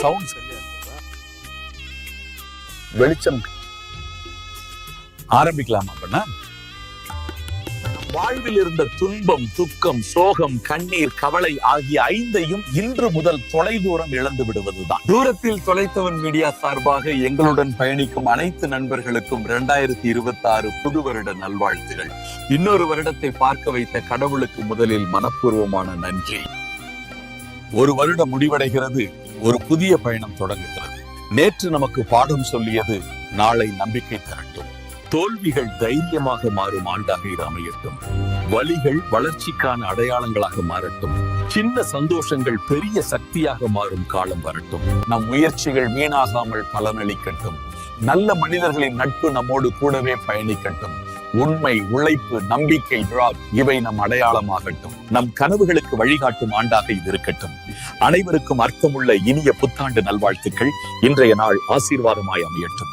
Sound சரியா வெளிச்சம். ஆரம்பிக்கலாமா பண்ண வாழ்வில் இருந்த துன்பம் துக்கம் சோகம் கண்ணீர் கவலை ஆகிய ஐந்தையும் இன்று முதல் தொலைதூரம் இழந்து விடுவதுதான். தூரத்தில் தொலைத்தவன் மீடியா சார்பாக எங்களுடன் பயணிக்கும் அனைத்து நண்பர்களுக்கும் இரண்டாயிரத்தி இருபத்தி ஆறு புது வருட நல்வாழ்த்துகள். இன்னொரு வருடத்தை பார்க்க வைத்த கடவுளுக்கு முதலில் மனப்பூர்வமான நன்றி. ஒரு வருடம் முடிவடைகிறது. ஒரு புதிய பயணம் தொடங்குகிறது. நேற்று நமக்கு பாடம் சொல்லியது நாளை நம்பிக்கை தரட்டும். தோல்விகள் தைரியமாக மாறும் ஆண்டாக இது அமையட்டும். வலிகள் வளர்ச்சிக்கான அடையாளங்களாக மாறட்டும். சின்ன சந்தோஷங்கள் பெரிய சக்தியாக மாறும் காலம் வரட்டும். நம் முயற்சிகள் வீணாகாமல் பலனளிக்கட்டும். நல்ல மனிதர்களின் நட்பு நம்மோடு கூடவே பயணிக்கட்டும். உண்மை உழைப்பு நம்பிக்கை விழா இவை நம் அடையாளமாகட்டும். நம் கனவுகளுக்கு வழிகாட்டும் ஆண்டாக இது இருக்கட்டும். அனைவருக்கும் அர்த்தமுள்ள இனிய புத்தாண்டு நல்வாழ்த்துக்கள். இன்றைய நாள் ஆசீர்வாதமாய் அமையட்டும்.